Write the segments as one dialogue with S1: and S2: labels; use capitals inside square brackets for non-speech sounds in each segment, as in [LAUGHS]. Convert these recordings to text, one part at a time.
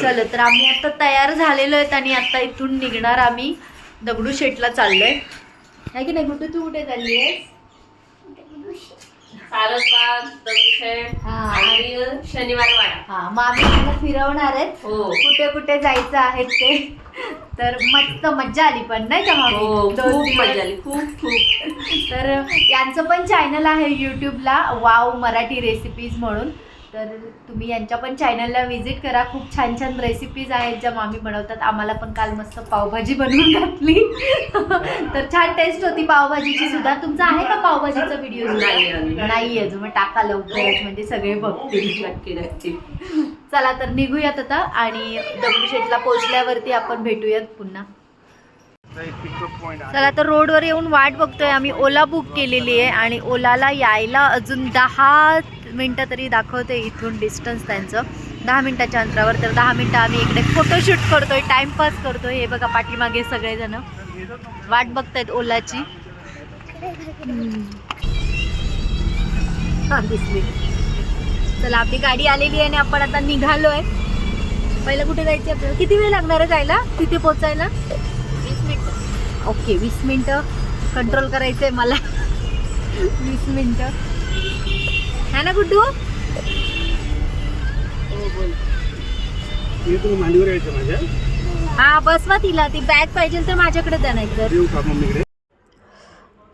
S1: चल तर आम्ही आता तयार झालेलो आहेत आणि आता इथून निघणार आम्ही दगडू शेटला चाललोय. आहे की नाही कुठे तू कुठे चालली आहेस हा.
S2: शनिवार
S1: हा मग आम्ही फिरवणार आहेत.
S2: हो.
S1: कुठे कुठे जायचं आहे ते. तर मस्त मज्जा आली पण नाही का?
S2: हो आली खूप खूप.
S1: तर यांचं पण चॅनल आहे यूट्यूबला वाव मराठी रेसिपीज म्हणून. तर तुम्ही यांच्या पण चॅनलला व्हिजिट करा. खूप छान छान रेसिपीज आहेत ज्या मामी बनवतात. आम्हाला पण काल मस्त पावभाजी बनवून घातली. [LAUGHS] तर छान टेस्ट होती पावभाजीची सुद्धा. तुमचा आहे का पावभाजीचा व्हिडिओ
S2: नाही अजून.
S1: मग टाका लवकरच. म्हणजे सगळे बघतील.
S2: नक्की नक्की.
S1: चला तर निघूयात आता आणि दगडूशेठला पोहोचल्यावरती आपण भेटूयात पुन्हा. चला तर रोडवर येऊन वाट बघतोय. आम्ही ओला बुक केलेली आहे आणि ओलाला यायला अजून दहा मिनटं तरी दाखवते इथून डिस्टन्स त्यांचं. दहा मिनटाच्या अंतरावर तर दहा मिनटं आम्ही इकडे फोटोशूट करतोय टाइमपास करतोय. हे बघा पाठीमागे सगळेजण. वाट बघतायत ओलाची. हम्म. हा, दिसली. चला आपली गाडी आलेली आहे आणि आपण आता निघालोय. पहिलं कुठे जायचं आपल्याला? किती वेळ लागणार आहे जायला? तिथे पोचायला?
S2: वीस मिनिट.
S1: ओके वीस मिनटं. कंट्रोल करायचं आहे मला. वीस मिनटं. है ना गुड्डू
S2: हो
S3: मांडीवर यायचं माझ्या.
S1: हा बसवा तिला. ती बॅग पाहिजे तर माझ्याकडे द्या नाही तर
S3: येऊ का मम्मीकडे?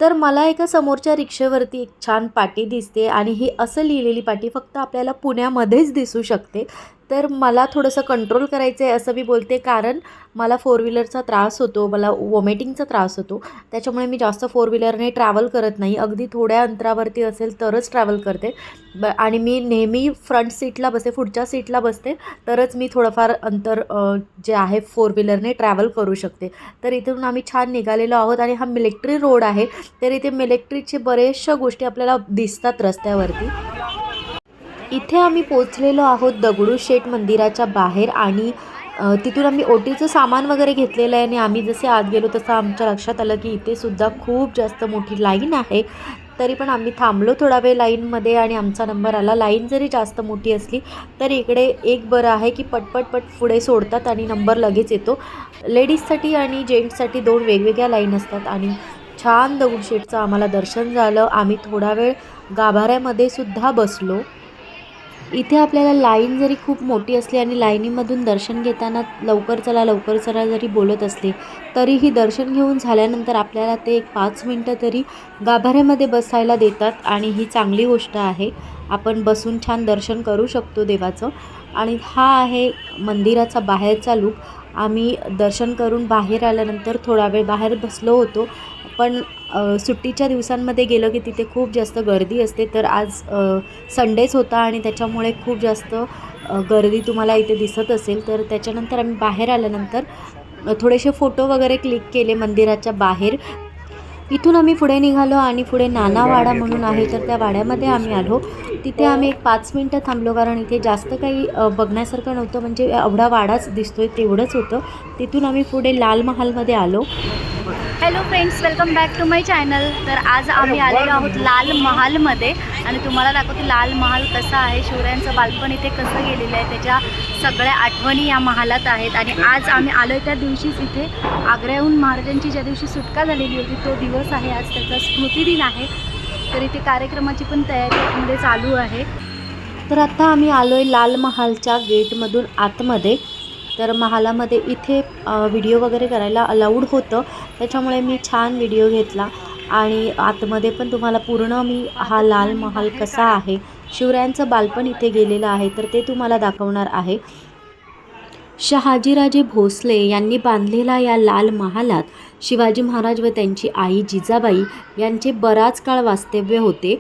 S1: तर मला एका समोरच्या रिक्षेवरती एक छान पाटी दिसते आणि ही असं लिहिलेली पाटी फक्त आपल्याला पुण्यामध्येच दिसू शकते. तर मला थोडंसं कंट्रोल करायचं आहे असं मी बोलते कारण मला फोर व्हीलरचा त्रास होतो मला वॉमिटिंगचा त्रास होतो. त्याच्यामुळे मी जास्त फोर व्हीलरने ट्रॅव्हल करत नाही. अगदी थोड्या अंतरावरती असेल तरच ट्रॅव्हल करते. ब आणि मी नेहमी फ्रंट सीटला बसते पुढच्या सीटला बसते तरच मी थोडंफार अंतर जे आहे फोर व्हीलरने ट्रॅव्हल करू शकते. तर इथून आम्ही छान निघालेलो आहोत आणि हा मिलिट्री रोड आहे. तर इथे मिलिटरीचे बरेचशा गोष्टी आपल्याला दिसतात रस्त्यावरती. इथे आम्ही पोचलेलो आहोत दगडूशेठ मंदिराच्या बाहेर आणि तिथून आम्ही ओटीचं सामान वगैरे घेतलेलं आहे आणि आम्ही जसे आत गेलो तसं आमच्या लक्षात आलं की इथे सुद्धा खूप जास्त मोठी लाईन आहे. तरी पण आम्ही थांबलो थोडा वेळ लाईनमध्ये आणि आमचा नंबर आला. लाईन जरी जास्त मोठी असली तर इकडे एक बरं आहे की पटपट पट पुढे सोडतात आणि नंबर लगेच येतो. लेडीजसाठी आणि जेंट्ससाठी दोन वेगवेगळ्या लाईन असतात आणि छान दगडूशेठचं आम्हाला दर्शन झालं. आम्ही थोडा वेळ गाभाऱ्यामध्ये सुद्धा बसलो. इथे आपल्याला लाईन जरी खूप मोठी असली आणि लाईनीमधून दर्शन घेताना लवकर चला लवकर चला जरी बोलत असले तरीही दर्शन घेऊन झाल्यानंतर आपल्याला ते एक पाच मिनटं तरी गाभाऱ्यामध्ये बसायला देतात आणि ही चांगली गोष्ट आहे. आपण बसून छान दर्शन करू शकतो देवाचं. आणि हा आहे मंदिराचा बाहेरचा लूक. आम्ही दर्शन करून बाहेर आल्यानंतर थोडा वेळ बाहेर बसलो होतो. पण सुट्टीच्या दिवसांमध्ये गेलं की तिथे खूप जास्त गर्दी असते. तर आज संडेच होता आणि त्याच्यामुळे खूप जास्त गर्दी तुम्हाला इथे दिसत असेल. तर त्याच्यानंतर आम्ही बाहेर आल्यानंतर थोडेसे फोटो वगैरे क्लिक केले मंदिराच्या बाहेर. इथून आम्ही पुढे निघालो आणि पुढे नानावाडा म्हणून आहे तर त्या वाड्यामध्ये आम्ही आलो. तिथे आम्ही एक पाच मिनटं थांबलो कारण इथे जास्त काही बघण्यासारखं नव्हतं. म्हणजे एवढा वाडाच दिसतोय तेवढंच होतं. तिथून आम्ही पुढे लाल महालमध्ये आलो. Hello friends welcome back to my channel तर आज आम्ही आलेलो आहोत लाल महालमध्ये. आणि तुम्हाला दाखवते लाल महाल कसा आहे शिवरायांचं बालपण इथे कसं गेलेलं आहे त्याच्या सगळ्या आठवणी या महालात आहेत. आणि आज आम्ही आलो त्या दिवशीच इथे. आग्र्याहून महाराजांची ज्या दिवशी सुटका झालेली होती तो दिवस आहे आज. त्याचा स्मृतिदिन आहे. तर इथे कार्यक्रमाची पण तयारी आतमध्ये चालू आहे. तर आता आम्ही आलो आहे लाल महालच्या गेटमधून आतमध्ये. तर महालामध्ये इथे व्हिडिओ वगैरे करायला अलाऊड होतं. त्याच्यामुळे मी छान व्हिडिओ घेतला. आणि आतमध्ये पण तुम्हाला पूर्ण मी हा लाल महाल कसा आहे शिवरायांचं बालपण इथे गेलेलं आहे तर ते तुम्हाला दाखवणार आहे. शहाजीराजे भोसले यांनी बांधलेला या लाल महालात शिवाजी महाराज व त्यांची आई जिजाबाई यांचे बराच काळ वास्तव्य होते.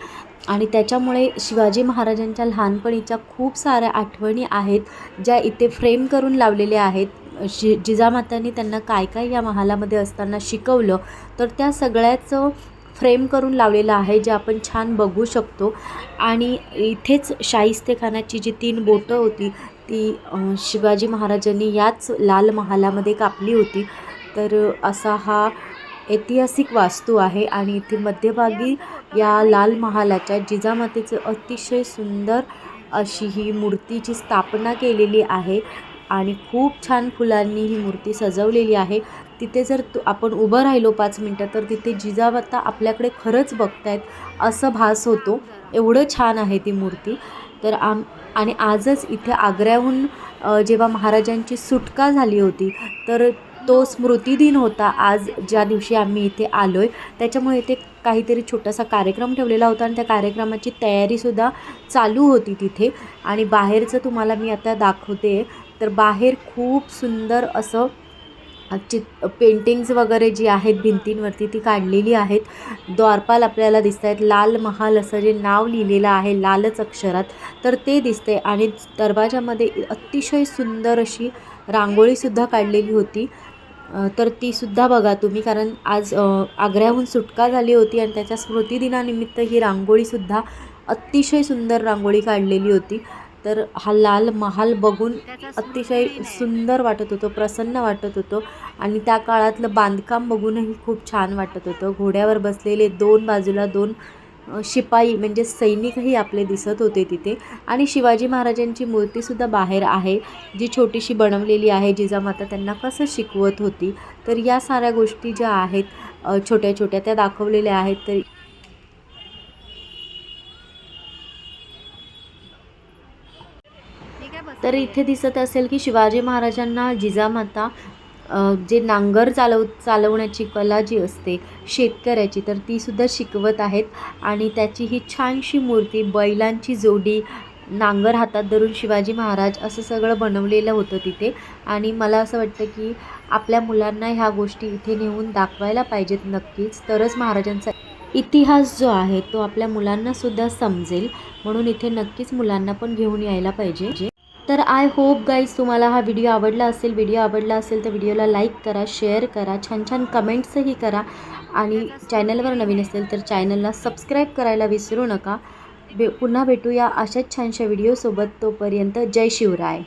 S1: आणि त्याच्यामुळे शिवाजी महाराजांच्या लहानपणीच्या खूप साऱ्या आठवणी आहेत ज्या इथे फ्रेम करून लावलेल्या आहेत. शि जिजामातांनी त्यांना काय काय या महालामध्ये असताना शिकवलं तर त्या सगळ्याचं फ्रेम करून लावलेलं आहे जे आपण छान बघू शकतो. आणि इथेच शाहिस्तेखानाची जी तीन बोटं होती ती शिवाजी महाराजांनी याच लाल महालामध्ये कापली होती. तर असा हा ऐतिहासिक वास्तू आहे आणि इथे मध्यभागी या लाल महालाच्या जिजामातेचं अतिशय सुंदर अशी ही मूर्तीची स्थापना केलेली आहे आणि खूप छान फुलांनी ही मूर्ती सजवलेली आहे. तिथे जर तू आपण उभं राहिलो पाच मिनटं तर तिथे जिजामाता आपल्याकडे खरंच बघतायत असं भास होतो. एवढं छान आहे ती मूर्ती. तर आम आणि आजच इथे आग्र्याहून जेव्हा महाराजांची सुटका झाली होती तर तो स्मृतिदिन होता. आज ज्या दिवशी आम्ही इथे आलो आहे त्याच्यामुळे इथे काहीतरी छोटासा कार्यक्रम ठेवलेला होता आणि त्या कार्यक्रमाची तयारीसुद्धा चालू होती तिथे. आणि बाहेरचं तुम्हाला मी आता दाखवते तर बाहेर खूप सुंदर असं चित पेंटिंग्ज वगैरे जी आहेत भिंतींवरती ती काढलेली आहेत. द्वारपाल आपल्याला दिसत आहेत लाल महाल असं जे नाव लिहिलेलं आहे लालच अक्षरात तर ते दिसते आणि दरवाजामध्ये अतिशय सुंदर अशी रांगोळीसुद्धा काढलेली होती. तर तीसुद्धा बघा तुम्ही कारण आज आग्र्याहून सुटका झाली होती आणि त्याच्या स्मृतिदिनानिमित्त ही रांगोळीसुद्धा अतिशय सुंदर रांगोळी काढलेली होती. तर हा लाल महाल बघून अतिशय सुंदर वाटत होतं प्रसन्न वाटत होतं आणि त्या काळातलं बांधकाम बघूनही खूप छान वाटत होतं. घोड्यावर बसलेले दोन बाजूला दोन शिपाई म्हणजे सैनिकही आपले दिसत होते तिथे. आणि शिवाजी महाराजांची मूर्तीसुद्धा बाहेर आहे जी छोटीशी बनवलेली आहे जिजामाता त्यांना कसं शिकवत होती. तर या साऱ्या गोष्टी ज्या आहेत छोट्या छोट्या त्या दाखवलेल्या आहेत तर तर इथे दिसत असेल की शिवाजी महाराजांना जिजामाता जे नांगर चालव चालवण्याची कला जी असते शेतकऱ्याची तर तीसुद्धा शिकवत आहेत. आणि त्याची ही छानशी मूर्ती बैलांची जोडी नांगर हातात धरून शिवाजी महाराज असं सगळं बनवलेलं होतं तिथे. आणि मला असं वाटतं की आपल्या मुलांना ह्या गोष्टी इथे नेऊन दाखवायला पाहिजेत नक्कीच. तरच महाराजांचा इतिहास जो आहे तो आपल्या मुलांनासुद्धा समजेल. म्हणून इथे नक्कीच मुलांना पण घेऊन यायला पाहिजे. तर आय होप गाईज तुम्हाला हा व्हिडिओ आवडला असेल व्हिडिओ आवडला असेल तर व्हिडिओला लाईक करा शेअर करा छान छान कमेंट्सही करा. आणि चॅनलवर नवीन असेल तर चॅनलला सबस्क्राईब करायला विसरू नका. भे पुन्हा भेटूया अशाच छानशा व्हिडिओसोबत तोपर्यंत जय शिवराय.